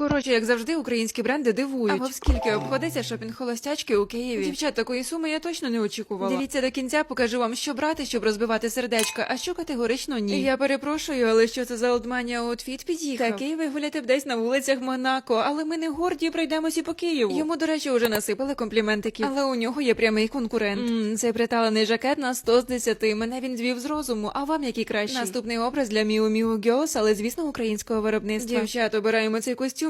Коротше, як завжди, українські бренди дивують. Або скільки обходиться шопінг холостячки у Києві. Дівчат, такої суми я точно не очікувала. Дивіться до кінця, покажу вам, що брати, щоб розбивати сердечка, а що категорично ні. Я перепрошую, але що це за олдманія аутфіт під'їхав? Такий вигуляти б десь на вулицях Монако, але ми не горді пройдемося по Києву. Йому, до речі, вже насипали компліментики. Але у нього є прямий конкурент. Ммм, цей приталений жакет на 100 з 10. Мене він звів з розуму. А вам який кращий? Наступний образ для Міу Міу Гьос, але звісно українського виробництва. Дівчат, обираємо цей костюм.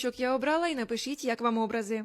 лучок я обрала? І напишіть, як вам образи.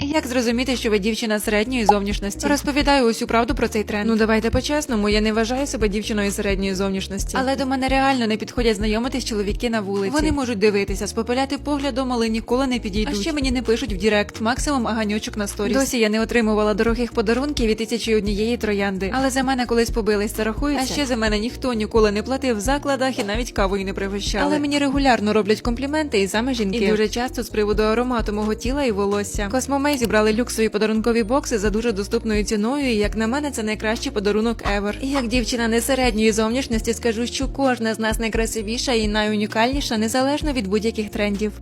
Як зрозуміти, що ви дівчина середньої зовнішності? Розповідаю усю правду про цей тренд. Ну давайте по-чесному, я не вважаю себе дівчиною середньої зовнішності. Але до мене реально не підходять знайомитись чоловіки на вулиці. Вони можуть дивитися, спопиляти поглядом, але ніколи не підійдуть. А ще мені не пишуть в Дірект, максимум аганючок на сторіс. Досі я не отримувала дорогих подарунків від тисячі однієї троянди. Але за мене колись побились, це рахується. А ще за мене ніхто ніколи не платив в закладах і навіть кавою не пригощали. Але мені регулярно роблять компліменти і саме жінки. І дуже часто з приводу аромату мого тіла і волосся. Космомей зібрали люксові подарункові бокси за дуже доступною ціною. І як на мене, це найкращий подарунок ever. І як дівчина не середньої зовнішності, скажу, що кожна з нас найкрасивіша і найунікальніша, незалежно від будь-яких трендів.